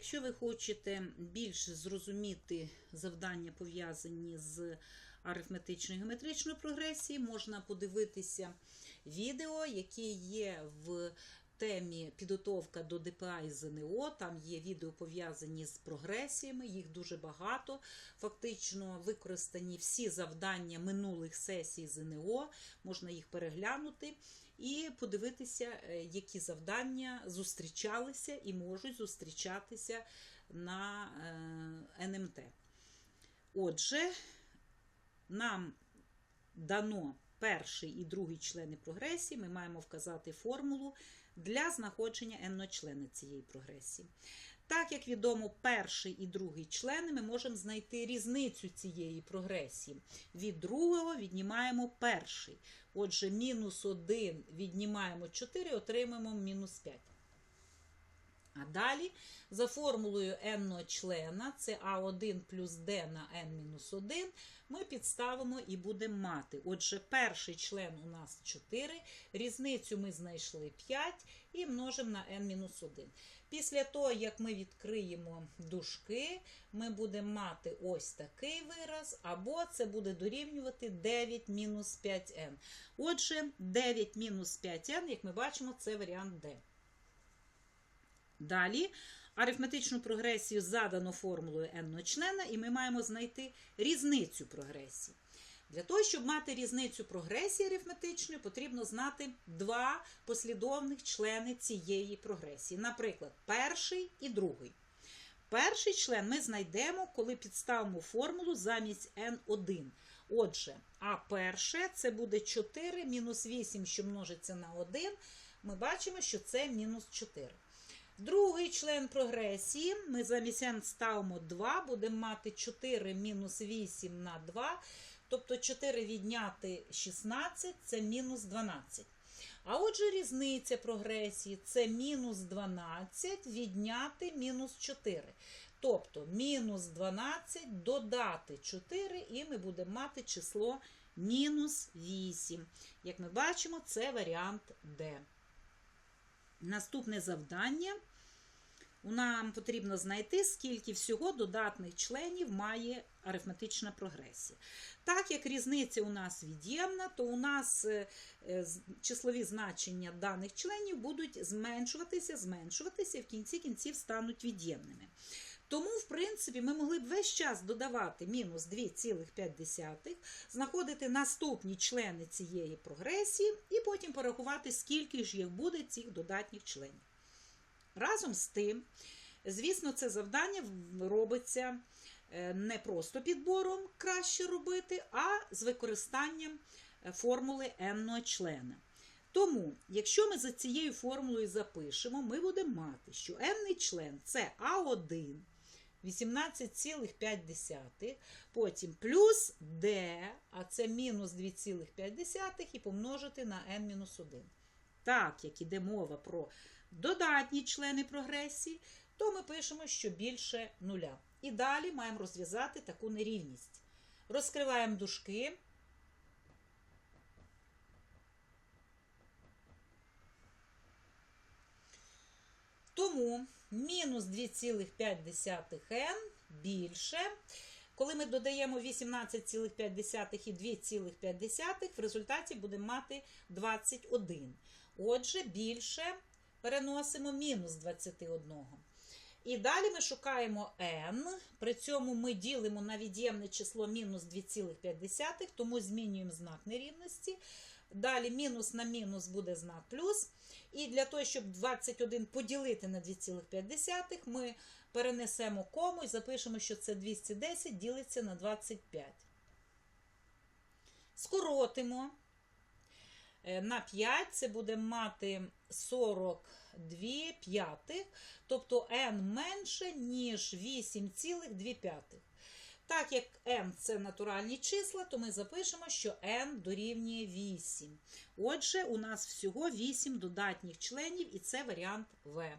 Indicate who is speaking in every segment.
Speaker 1: якщо ви хочете більше зрозуміти завдання, пов'язані з арифметичною геометричною прогресією, можна подивитися відео, яке є в темі підготовка до ДПА і ЗНО. Там є відео пов'язані з прогресіями, їх дуже багато. Фактично використані всі завдання минулих сесій ЗНО, можна їх переглянути і подивитися, е, які завдання зустрічалися і можуть зустрічатися на е, НМТ. Отже, нам дано перший і другий члени прогресії, ми маємо вказати формулу для знаходження n-члени цієї прогресії. Так як відомо, перший і другий члени, ми можемо знайти різницю цієї прогресії. Від другого віднімаємо перший. Отже, мінус 1 віднімаємо 4, отримаємо мінус 5. А далі за формулою n члена, це А1 плюс d на n-1, ми підставимо і будемо мати. Отже, перший член у нас 4, різницю ми знайшли 5 і множимо на n-1. Після того, як ми відкриємо дужки, ми будемо мати ось такий вираз, або це буде дорівнювати 9 мінус 5n. Отже, 9 мінус 5n, як ми бачимо, це варіант D. Далі арифметичну прогресію задано формулою n члена, і ми маємо знайти різницю прогресії. Для того, щоб мати різницю прогресії арифметичної, потрібно знати два послідовних члени цієї прогресії. Наприклад, перший і другий. Перший член ми знайдемо, коли підставимо формулу замість n1. Отже, а перше це буде 4 мінус 8, що множиться на 1. Ми бачимо, що це мінус 4. Другий член прогресії ми замість n ставимо 2, будемо мати 4 мінус 8 на 2, тобто 4 відняти 16 це мінус 12. А отже, різниця прогресії це мінус 12 відняти мінус 4. Тобто мінус 12 додати 4, і ми будемо мати число мінус 8. Як ми бачимо, це варіант D. Наступне завдання. Нам потрібно знайти, скільки всього додатних членів має арифметична прогресія. Так як різниця у нас від'ємна, то у нас е, е, числові значення даних членів будуть зменшуватися, зменшуватися і в кінці кінців стануть від'ємними. Тому, в принципі, ми могли б весь час додавати мінус 2,5, знаходити наступні члени цієї прогресії і потім порахувати, скільки ж їх буде цих додатніх членів. Разом з тим, звісно, це завдання робиться не просто підбором краще робити, а з використанням формули n члена. Тому, якщо ми за цією формулою запишемо, ми будемо мати, що n член це А1 18,5, потім плюс d, а це мінус 2,5 і помножити на n-1. Так, як іде мова про додатні члени прогресії, то ми пишемо, що більше нуля. І далі маємо розв'язати таку нерівність. Розкриваємо дужки. Тому мінус 2,5n більше. Коли ми додаємо 18,5 і 2,5, в результаті будемо мати 21. Отже, більше переносимо мінус 21. І далі ми шукаємо n, при цьому ми ділимо на від'ємне число мінус 2,5, тому змінюємо знак нерівності. Далі мінус на мінус буде знак плюс. І для того, щоб 21 поділити на 2,5, ми перенесемо кому і запишемо, що це 210 ділиться на 25. Скоротимо. На 5 це будемо мати 42 п'ятих, тобто n менше, ніж 8,2. Так як n це натуральні числа, то ми запишемо, що n дорівнює 8. Отже, у нас всього 8 додатніх членів, і це варіант В.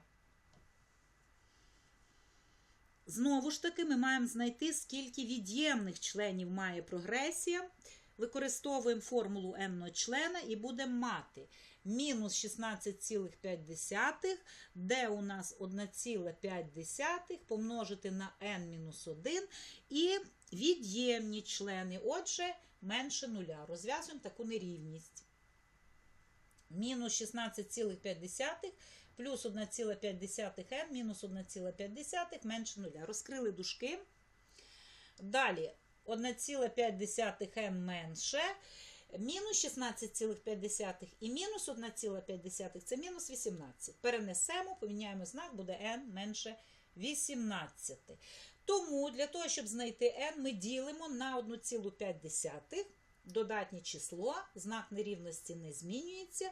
Speaker 1: Знову ж таки, ми маємо знайти, скільки від'ємних членів має прогресія. Використовуємо формулу n члена і будемо мати мінус 16,5, де у нас 1,5 помножити на n-1 і від'ємні члени. Отже, менше нуля. Розв'язуємо таку нерівність. Мінус 16,5 плюс 1,5n мінус 1,5 менше нуля. Розкрили дужки. Далі 1,5m менше. Мінус 16,5 і мінус 1,5 це мінус 18. Перенесемо, поміняємо знак, буде n менше 18. Тому для того, щоб знайти n, ми ділимо на 1,5 додатнє число, знак нерівності не змінюється.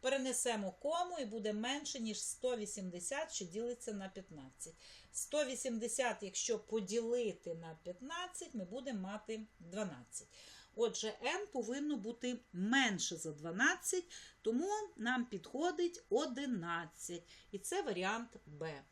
Speaker 1: Перенесемо кому і буде менше, ніж 180, що ділиться на 15. 180, якщо поділити на 15, ми будемо мати 12. Отже, n повинно бути менше за 12, тому нам підходить 11. І це варіант Б.